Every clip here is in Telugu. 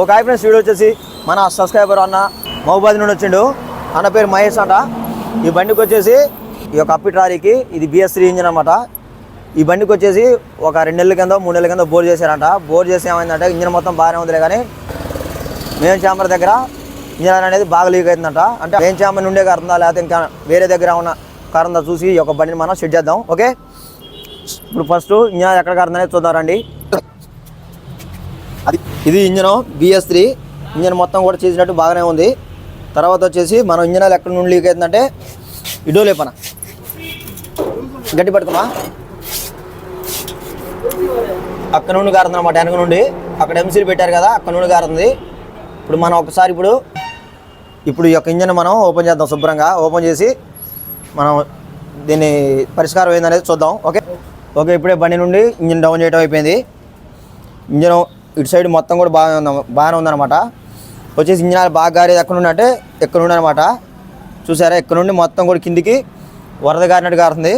ఒక హాయ్ ఫ్రెండ్స్ వీడియో వచ్చేసి మన సబ్స్క్రైబర్ అన్న మహబాద్ నుండి వచ్చిండు. అన్న పేరు మహేష్ అంట. ఈ బండికి వచ్చేసి ఈ యొక్క అప్పి ట్రాలీకి ఇది బిఎస్ త్రీ ఇంజిన్ అనమాట ఈ బండికి వచ్చేసి ఒక రెండు నెలల కింద మూడు నెలల కింద బోర్ చేశారంట. బోర్ చేసి ఏమైందంటే ఇంజిన్ మొత్తం బాగానే ఉందిలే కానీ మెయిన్ ఛాంబర్ దగ్గర ఇంజిన్ అనేది బాగా లీక్ అవుతుందంట అంటే మెయిన్ ఛాంబర్ నుండే కారుతుందా లేకపోతే ఇంకా వేరే దగ్గర ఉన్న కారుందా చూసి ఈ యొక్క బండిని మనం సెట్ చేద్దాం. ఓకే ఇప్పుడు ఫస్ట్ ఇంజన్ ఎక్కడ కారుందనేది చూద్దాం రండి. ఇది ఇంజన్ బిఎస్ త్రీ ఇంజన్ మొత్తం కూడా చేసినట్టు బాగానే ఉంది. తర్వాత వచ్చేసి మనం ఇంజనాలు ఎక్కడి నుండి లీక్ అవుతుందంటే ఇడో లేపన గట్టి పడుతుందా అక్కడ నుండి కారుతుంది అన్నమాట వెనక నుండి. అక్కడ ఎంసీలు పెట్టారు కదా అక్కడ నుండి కారుతుంది ఇప్పుడు మనం ఒకసారి ఇప్పుడు ఇప్పుడు ఈ యొక్క ఇంజన్ మనం ఓపెన్ చేద్దాం శుభ్రంగా. ఓపెన్ చేసి మనం దీన్ని పరిష్కారం ఏందనేది చూద్దాం. ఓకే? ఓకే ఇప్పుడే బండి నుండి ఇంజన్ డౌన్ చేయడం అయిపోయింది. ఇంజన్ ఇటు సైడ్ మొత్తం కూడా బాగానే ఉంది బాగానే ఉందన్నమాట. వచ్చేసి ఇంజన్ బాగా గారేది ఎక్కడ నుండి అంటే ఎక్కడ నుండి అనమాట చూసారా? ఇక్కడ నుండి మొత్తం కూడా కిందికి వరద గారినట్టు కారుతుంది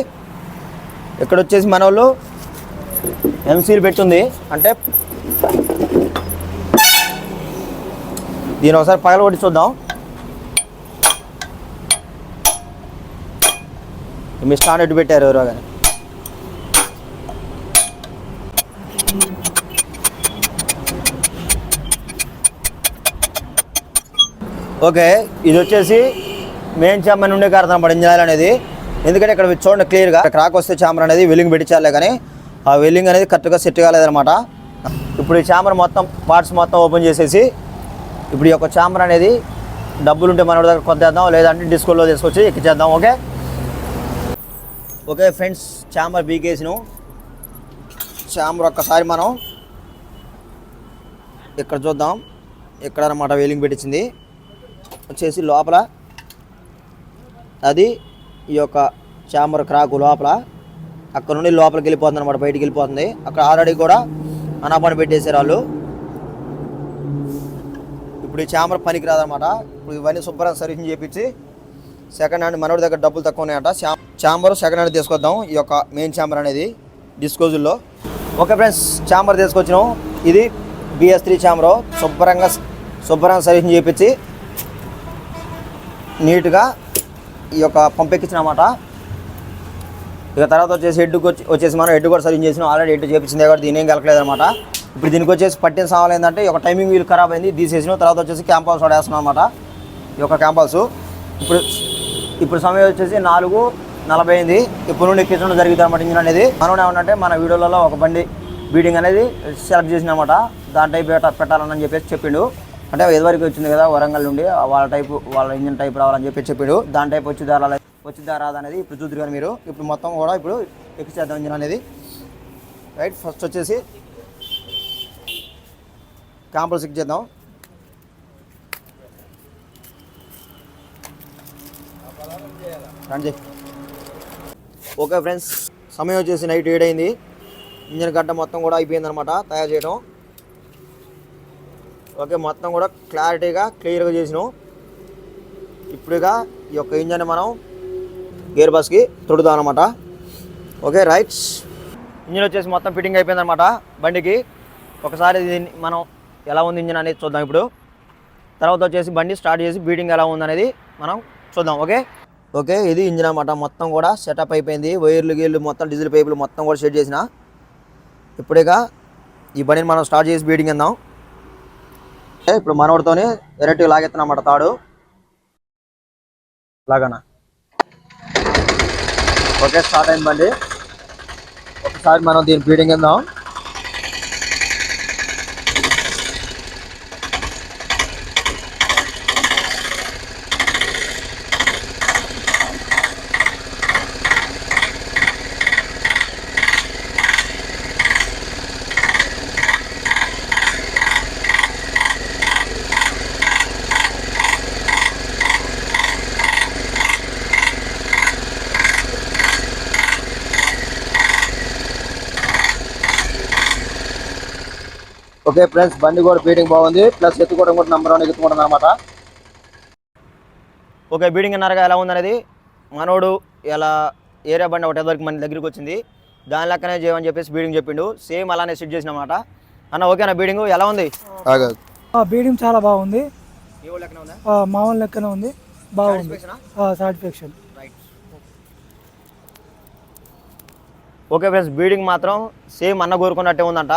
ఇక్కడ వచ్చేసి మన వాళ్ళు ఎంసీలు పెట్టుంది అంటే దీని ఒకసారి పగల కొట్టి చూద్దాం. మీ స్టాండ్ ఎటు పెట్టారు ఎవరో కానీ. ఓకే ఇది వచ్చేసి మెయిన్ చాంబర్ నుండే కారుతాం పడి ఇంజన్ అనేది. ఎందుకంటే ఇక్కడ చూడండి క్లియర్గా క్రాక్ వస్తే చాంబర్ అనేది వెల్లింగ్ పెట్టించాలే కానీ ఆ వెల్లింగ్ అనేది కరెక్ట్గా సెట్ కాలేదనమాట ఇప్పుడు ఈ చాంబర్ మొత్తం పార్ట్స్ మొత్తం ఓపెన్ చేసేసి ఇప్పుడు ఈ యొక్క చాంబర్ అనేది డబ్బులు ఉంటే మన దగ్గర కొద్దేద్దాం లేదంటే డిస్కౌంట్లో తీసుకొచ్చి ఎక్కించేద్దాం ఓకే? ఓకే ఫ్రెండ్స్ చాంబర్ బీకేసిను. చాంబర్ ఒక్కసారి మనం ఇక్కడ చూద్దాం. ఇక్కడ అనమాట వెలింగ్ పెట్టించింది. వచ్చేసి లోపల. అది ఈ యొక్క చాంబర్ క్రాకు లోపల. అక్కడ నుండి లోపలికి వెళ్ళిపోతుంది అనమాట బయటికి వెళ్ళిపోతుంది. అక్కడ ఆల్రెడీ కూడా అనాపాని పెట్టేశారు వాళ్ళు. ఇప్పుడు ఈ చాంబర్ పనికి రాదనమాట ఇప్పుడు ఇవన్నీ శుభ్రంగా సర్వీసింగ్ చేపించి సెకండ్ హ్యాండ్ మనోడి దగ్గర డబ్బులు తక్కువ ఉన్నాయట. చాంబర్ సెకండ్ హ్యాండ్ తీసుకొద్దాం. ఈ యొక్క మెయిన్ చాంబర్ అనేది డిస్కోజుల్లో. ఓకే ఫ్రెండ్స్ చాంబర్ తీసుకొచ్చినాం. ఇది బిఎస్ త్రీ చాంబర్. శుభ్రంగా శుభ్రంగా సర్వీసింగ్ చేపించి నీట్గా ఈ యొక్క పంపెక్కించినమాట. ఇక తర్వాత వచ్చేసి హెడ్కి వచ్చి వచ్చేసి మనం హెడ్ కూడా సర్వీస్ చేసినాం. ఆల్రెడీ హెడ్ చేపించింది కాబట్టి దీని ఏం కలకలేదు అనమాట ఇప్పుడు దీనికి వచ్చేసి పట్టిన సామాన్ ఏంటంటే ఒక టైమింగ్ వీల్ ఖరాబ్ అయింది తీసేసినాం. తర్వాత వచ్చేసి క్యాంపల్స్ వాడేస్తున్నాం అనమాట ఈ యొక్క క్యాంపల్స్ ఇప్పుడు ఇప్పుడు సమయం వచ్చేసి నాలుగు నలభై అయింది. ఇప్పుడు నుండి ఎక్కించడం జరుగుతుంది అనమాట ఇంజిన్ అనేది. మనం ఏమంటే మన వీడియోలలో ఒక బండి బీడింగ్ అనేది సెలెక్ట్ చేసినమాట దాని టైప్ పెట్టాలని చెప్పేసి చెప్పిండు. అంటే ఎదువరకు వచ్చింది కదా వరంగల్ నుండి వాళ్ళ టైపు వాళ్ళ ఇంజిన్ టైప్ రావాలని చెప్పి చెప్పాడు. దాని టైప్ వచ్చి దారాల వచ్చిందా రాదా అనేది ఇప్పుడు చూద్దరు కానీ మీరు. ఇప్పుడు మొత్తం కూడా ఇప్పుడు ఎక్కిచ్చేద్దాం ఇంజిన్ అనేది. రైట్ ఫస్ట్ వచ్చేసి క్యాంపులు సిక్ చేద్దాం. రండి ఓకే ఫ్రెండ్స్ సమయం వచ్చేసి నైట్ ఏడైంది. ఇంజన్ ఇంజిన్ గడ్డ మొత్తం కూడా అయిపోయింది అనమాట తయారు చేయడం. ఓకే మొత్తం కూడా క్లారిటీగా క్లియర్గా చేసినాం. ఇప్పుడుగా ఈ యొక్క ఇంజన్ మనం గేర్ బస్కి తొడుదాం అనమాట ఓకే రైట్స్. ఇంజిన్ వచ్చేసి మొత్తం ఫిట్టింగ్ అయిపోయింది అనమాట బండికి. ఒకసారి దీన్ని మనం ఎలా ఉంది ఇంజిన్ అనేది చూద్దాం ఇప్పుడు. తర్వాత వచ్చేసి బండి స్టార్ట్ చేసి బీటింగ్ ఎలా ఉంది అనేది మనం చూద్దాం ఓకే? ఓకే ఇది ఇంజిన్ అనమాట మొత్తం కూడా సెటప్ అయిపోయింది. వైర్లు గీర్లు మొత్తం డీజిల్ పైపులు మొత్తం కూడా సెట్ చేసిన. ఇప్పుడేగా ఈ బండిని మనం స్టార్ట్ చేసి బీటింగ్ అందాం ఇప్పుడు మనోడితోని వెరైటీ లాగెత్తనమాట తాడు. లాగానా? ఓకే స్టార్ట్ అయింది బండి. ఒకసారి మనం దీని బీడింగ్ ఇద్దాం ఓకే ఫ్రెండ్స్ బండి కూడా బీడింగ్ బాగుంది. ప్లస్ ఎత్తుకోవడం కూడా నెంబర్ వన్ ఎత్తుకోవడం అనమాట ఓకే బీడింగ్ అన్నారుగా ఎలా ఉందనేది? మనోడు ఇలా ఏరియా బండి ఒకటి వరకు మన దగ్గరికి వచ్చింది. దాని లెక్కనే చేయమని చెప్పేసి బీడింగ్ చెప్పిండు. సేమ్ అలానే సెట్ చేసిన అనమాట అన్న ఓకేనా బీడింగ్ ఎలా ఉంది? బీడింగ్ చాలా బాగుంది. వాళ్ళు మామూలు లెక్కనే ఉంది? బాగుంది? సాటిస్ఫాక్షన్ రైట్ ఓకే ఫ్రెండ్స్ బీడింగ్ మాత్రం సేమ్ అన్న కోరుకున్నట్టే ఉందంట.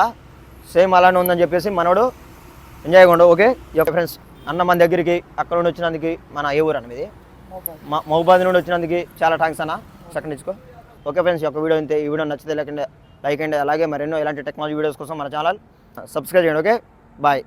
సేమ్ అలానే ఉందని చెప్పేసి మనోడు ఎంజాయ్ కొండు ఓకే యొక్క ఫ్రెండ్స్ అన్న మన దగ్గరికి అక్కడ నుండి వచ్చినందుకు మన ఏ ఊరు అన్న మీది? మా మహబాద్ నుండి వచ్చినందుకు చాలా థ్యాంక్స్ అన్న. సెకండ్ ఇచ్చుకో ఓకే ఫ్రెండ్స్ యొక్క వీడియో ఇంతే. ఈ వీడియో నచ్చితే లేకండి లైక్ అండి అలాగే మరెన్నో ఇలాంటి టెక్నాలజీ వీడియోస్ కోసం మన ఛానల్ సబ్స్క్రైబ్ చేయండి ఓకే బాయ్